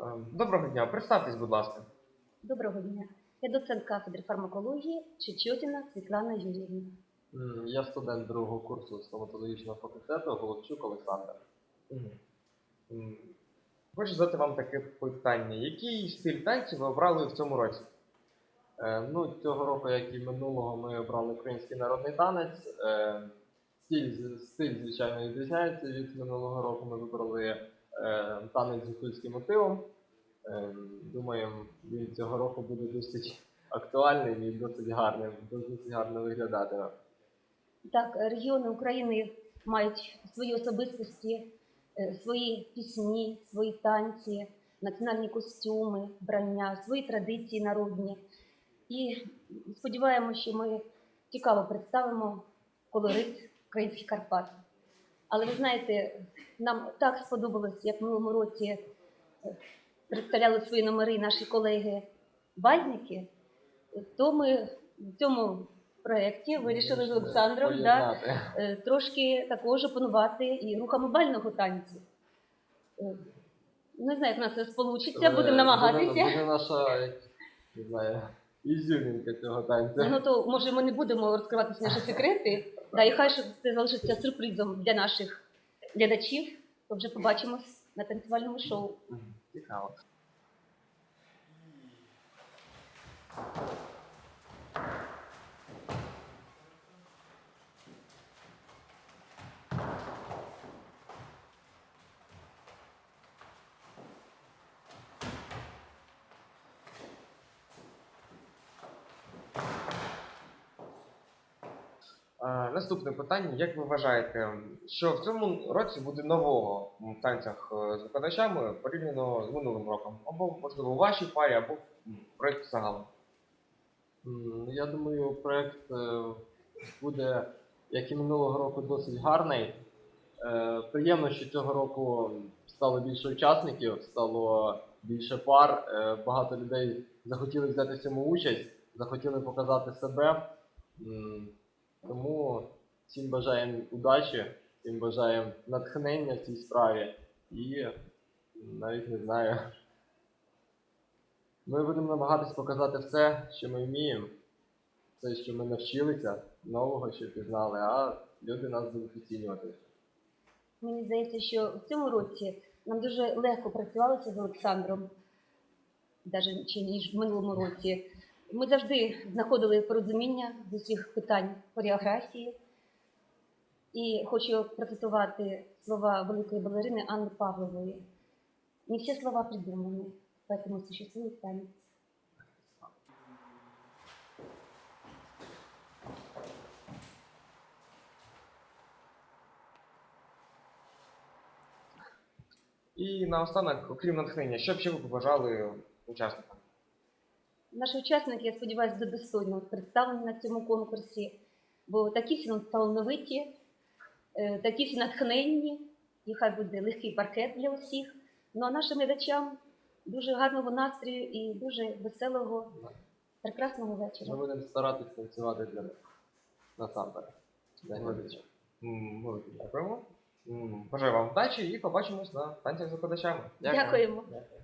Е, Доброго дня, представтесь, будь ласка. Доброго дня. Я доцент кафедри фармакології Чечотіна Світлана Юріївна. Я студент другого курсу стоматологічного факультету Головчук Олександр. Хочу задати вам таке питання. Який стиль танців ви обрали в цьому році? Е, Ну, цього року, як і минулого, ми обрали український народний танець. Е, Стиль, стиль звичайно, відрізняється від минулого року. Ми вибрали танець з гуцульським мотивом. Е, Думаємо, він цього року буде досить актуальним і досить гарним, досить гарно виглядатиме. Так, регіони України мають свої особистості, е, свої пісні, свої танці, національні костюми, вбрання, свої традиції народні. І сподіваємося, що ми цікаво представимо колорит українських Карпат. Але ви знаєте, нам так сподобалось, як в минулому році е, представляли свої номери наші колеги Бальники, то ми в цьому проєкті вирішили з Олександром да, е, трошки також опанувати і рухами бального танцю. Е, Не знаю, як у нас це Е, будемо намагатися. Буде, буде наша, як, не знаю, ізюмінка цього танця. Ну то може ми не будемо розкривати всі наші секрети, да, і хай що це залишиться сюрпризом для наших глядачів, то вже побачимось на танцювальному шоу. Цікаво. Наступне питання. Як ви вважаєте, що в цьому році буде нового в танцях е, з викладачами порівняно з минулим роком? Або, можливо, у вашій парі, або в проєкті загалом? Я думаю, проект е, буде, як і минулого року, досить гарний. Е, Приємно, що цього року стало більше учасників, стало більше пар. Багато людей захотіли взяти в цьому участь, захотіли показати себе. Тому всім бажаємо удачі, всім бажаємо натхнення в цій справі і навіть не знаю. Ми будемо намагатись показати все, що ми вміємо, все, що ми навчилися, нового, що пізнали, а люди нас будуть оцінювати. Мені здається, що в цьому році нам дуже легко працювалося з Олександром, навіть ніж в минулому році. Ми завжди знаходили порозуміння з усіх питань хореографії. І хочу процитувати слова великої балерини Анни Павлової. Не всі слова придуманы, поэтому существует танец. І наостанок, окрім натхнення, що б ще ви побажали учасникам? Наші учасники, я сподіваюся, будуть достойно представлені на цьому конкурсі, бо такі всі талановиті, е, такі всі натхненні, і хай буде легкий паркет для усіх. Ну а нашим глядачам дуже гарного настрою і дуже веселого, прекрасного вечора. Ми будемо старатися танцювати для них насамперед. Дякуємо. Бажаю вам вдачі і побачимось на танцях з викладачами. Дякуємо. Дякую.